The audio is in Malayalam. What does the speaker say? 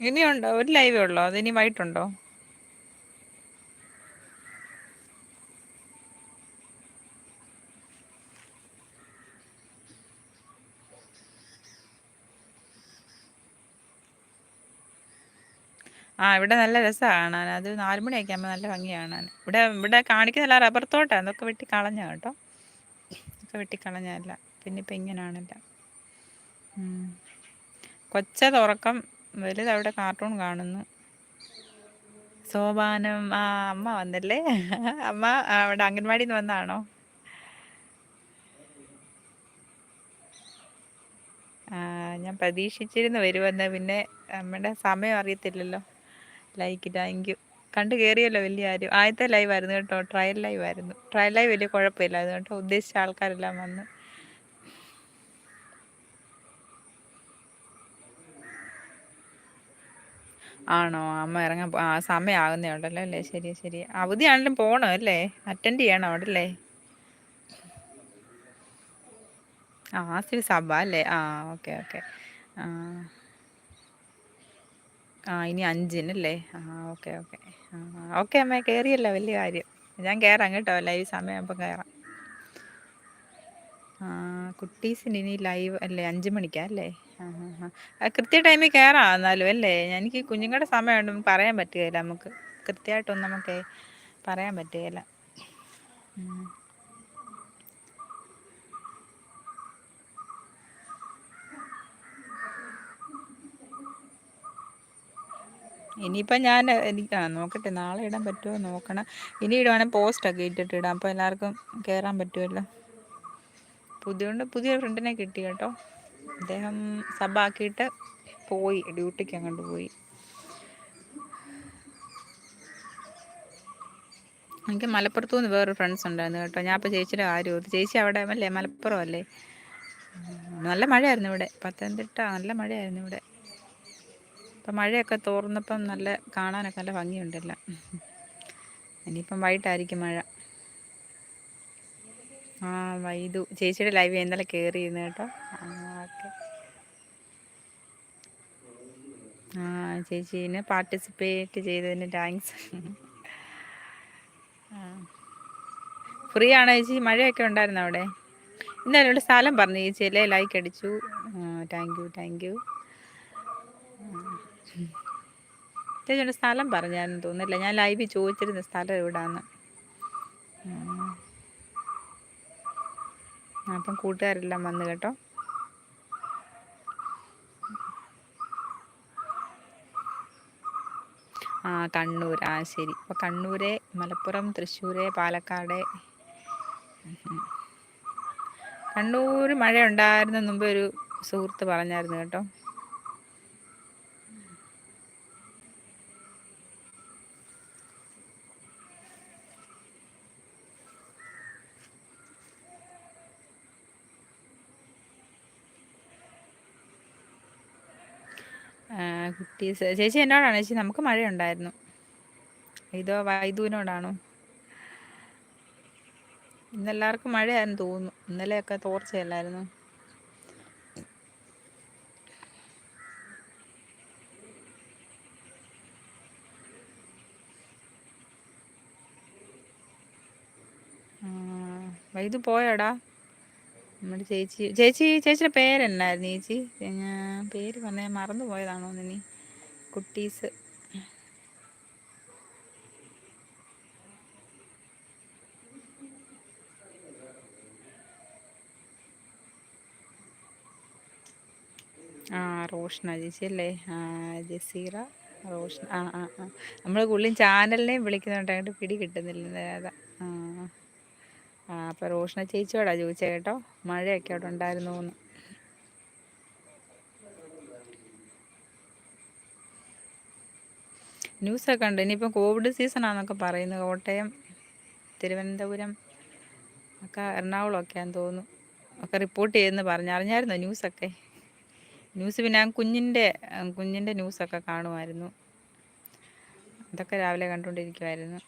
ഇനിയുണ്ടോ? ഒരു ലൈവേ ഉള്ളോ? അതിനി വൈകിട്ടുണ്ടോ? ആ ഇവിടെ നല്ല രസമാണ് കാണാൻ. അത് നാലുമണിയൊക്കെ ആകുമ്പോൾ നല്ല ഭംഗിയാണ് ഇവിടെ ഇവിടെ കാണിക്കുന്നില്ല റബ്ബർ തോട്ടം. അതൊക്കെ വെട്ടി കളഞ്ഞ കേട്ടോ. ഒക്കെ വെട്ടി കളഞ്ഞല്ല പിന്നെ ഇപ്പം ഇങ്ങനെയാണല്ല കൊച്ച തുറക്കം വലുത് അവിടെ കാർട്ടൂൺ കാണുന്നു. സോപാനം ആ അമ്മ വന്നല്ലേ? അമ്മ അവിടെ അംഗൻവാടിയിൽ നിന്ന് വന്നാണോ ഞാൻ പ്രതീക്ഷിച്ചിരുന്നു വരുമെന്ന്. പിന്നെ നമ്മുടെ സമയം അറിയത്തില്ലല്ലോ. ലൈക്ക് താങ്ക് യു കണ്ട് കയറിയല്ലോ വലിയ ആരും ആദ്യത്തെ ലൈവ് ആയിരുന്നു കേട്ടോ. ട്രയൽ ലൈവ് ആയിരുന്നു. ട്രയൽ ലൈവ് വലിയ കുഴപ്പമില്ലായിരുന്നു കേട്ടോ. ഉദ്ദേശിച്ച ആൾക്കാരെല്ലാം വന്ന്. ആണോ? അമ്മ ഇറങ്ങാൻ ആ സമയമാകുന്നേ ഉണ്ടല്ലോ അല്ലേ? ശരി ശരി. അവധിയാണെങ്കിലും പോകണം അല്ലേ? അറ്റൻഡ് ചെയ്യണം അവിടെ അല്ലേ ആ ആസിഫ് സഭ അല്ലേ? ആ ഓക്കെ ഓക്കെ. ആ. ആ ഇനി അഞ്ചിനല്ലേ ആ ഓക്കെ ഓക്കെ. ആ ഓക്കെ അമ്മ കയറിയല്ലോ വലിയ കാര്യം. ഞാൻ കയറാം കേട്ടോ ലൈവ് അപ്പം കയറാം കുട്ടീസിന് ഇനി ലൈവ് അല്ലേ? അഞ്ച് മണിക്കാ അല്ലേ? കൃത്യ ടൈമിൽ കയറാം എന്നാലും അല്ലേ? എനിക്ക് കുഞ്ഞുങ്ങളുടെ സമയമുണ്ട് പറയാൻ പറ്റുകയില്ല നമുക്ക്. കൃത്യമായിട്ടൊന്നും നമുക്ക് പറയാൻ പറ്റുകയില്ല. ഇനിയിപ്പം ഞാൻ എനിക്ക് ആ നോക്കട്ടെ. നാളെ ഇടാൻ പറ്റുമോ നോക്കണം. ഇനി ഇടുവാണെങ്കിൽ പോസ്റ്റൊക്കെ ഇട്ടിട്ട് ഇടാം. അപ്പോൾ എല്ലാവർക്കും കയറാൻ പറ്റുമല്ലോ. പുതിയോണ്ട് പുതിയ ഫ്രണ്ടിനെ കിട്ടി കേട്ടോ. അദ്ദേഹം സബാക്കിയിട്ട് പോയി ഡ്യൂട്ടിക്ക് അങ്ങോട്ട് പോയി. എനിക്ക് മലപ്പുറത്തു നിന്ന് വേറൊരു ഫ്രണ്ട്സ് ഉണ്ടായിരുന്നു കേട്ടോ. ഞാൻ ഇപ്പോൾ ചേച്ചിയുടെ കാര്യം ചേച്ചി അവിടെ അല്ലേ? മലപ്പുറം അല്ലേ? നല്ല മഴയായിരുന്നു ഇവിടെ. പത്തനംതിട്ട നല്ല മഴയായിരുന്നു ഇവിടെ. ഇപ്പം മഴയൊക്കെ തോർന്നപ്പം നല്ല കാണാനൊക്കെ നല്ല ഭംഗിയുണ്ടല്ലോ ഇനിയിപ്പം വൈകിട്ടായിരിക്കും മഴ. ആ വൈദു. ചേച്ചിയുടെ ലൈവ് ഇന്നലെ കയറിയിരുന്നു കേട്ടോ. ഓക്കെ. ആ ചേച്ചീനെ പാർട്ടിസിപ്പേറ്റ് ചെയ്തതിന് താങ്ക്സ് ഫ്രീ ആണോ ചേച്ചി? മഴയൊക്കെ ഉണ്ടായിരുന്നു അവിടെ? ഇന്നലെ ഇവിടെ സ്ഥലം പറഞ്ഞു. ചേച്ചിയല്ലേ ലൈക്ക് അടിച്ചു. താങ്ക് യു താങ്ക് യു ചേച്ചിയുടെ സ്ഥലം പറഞ്ഞായിരുന്നു തോന്നുന്നില്ല. ഞാൻ ലൈവ് ചോദിച്ചിരുന്ന സ്ഥലം എവിടാന്ന്. അപ്പം കൂട്ടുകാരെല്ലാം വന്നു കേട്ടോ. ആ കണ്ണൂർ. ആ ശരി. അപ്പോൾ കണ്ണൂര് മലപ്പുറം തൃശ്ശൂർ പാലക്കാട്. കണ്ണൂർ മഴ ഉണ്ടായിരുന്ന മുമ്പ് ഒരു സുഹൃത്ത് പറഞ്ഞായിരുന്നു കേട്ടോ. കുട്ടീസ് ചേച്ചി എന്നോടാണ് ചേച്ചി നമുക്ക് മഴയുണ്ടായിരുന്നു. ഇതോ വൈദൂനോടാണോ? ഇന്നെല്ലാവർക്കും മഴയായിരുന്നു തോന്നുന്നു. ഇന്നലെയൊക്കെ തോർച്ചയല്ലായിരുന്നു. വൈദു പോയോടാ? നമ്മുടെ ചേച്ചി ചേച്ചി ചേച്ചിയുടെ പേരെന്നായിരുന്നു ചേച്ചി? പേര് വന്ന മറന്നു പോയതാണോ നീ കുട്ടീസ്. ആ റോഷന ചേച്ചി അല്ലേ? ആ ജസീറ റോഷൻ ആ ആ ആ. നമ്മൾ കൂടുതലും ചാനലിനെയും വിളിക്കുന്നുണ്ട് പിടി കിട്ടുന്നില്ല അതാ. ആ. അപ്പോൾ റോഷന ചേച്ചിയോടാ ചോദിച്ചത് കേട്ടോ. മഴയൊക്കെ അവിടെ ഉണ്ടായിരുന്നു എന്ന് ന്യൂസൊക്കെ ഉണ്ട്. ഇനിയിപ്പം കോവിഡ് സീസണാന്നൊക്കെ പറയുന്നു. കോട്ടയം തിരുവനന്തപുരം ഒക്കെ എറണാകുളമൊക്കെയാന്ന് തോന്നുന്നു. ഒക്കെ റിപ്പോർട്ട് ചെയ്യുന്നു പറഞ്ഞു. അറിഞ്ഞായിരുന്നോ ന്യൂസൊക്കെ? ന്യൂസ് പിന്നെ കുഞ്ഞിന്റെ കുഞ്ഞിന്റെ ന്യൂസൊക്കെ കാണുമായിരുന്നു. അതൊക്കെ രാവിലെ കണ്ടുകൊണ്ടിരിക്കുമായിരുന്നു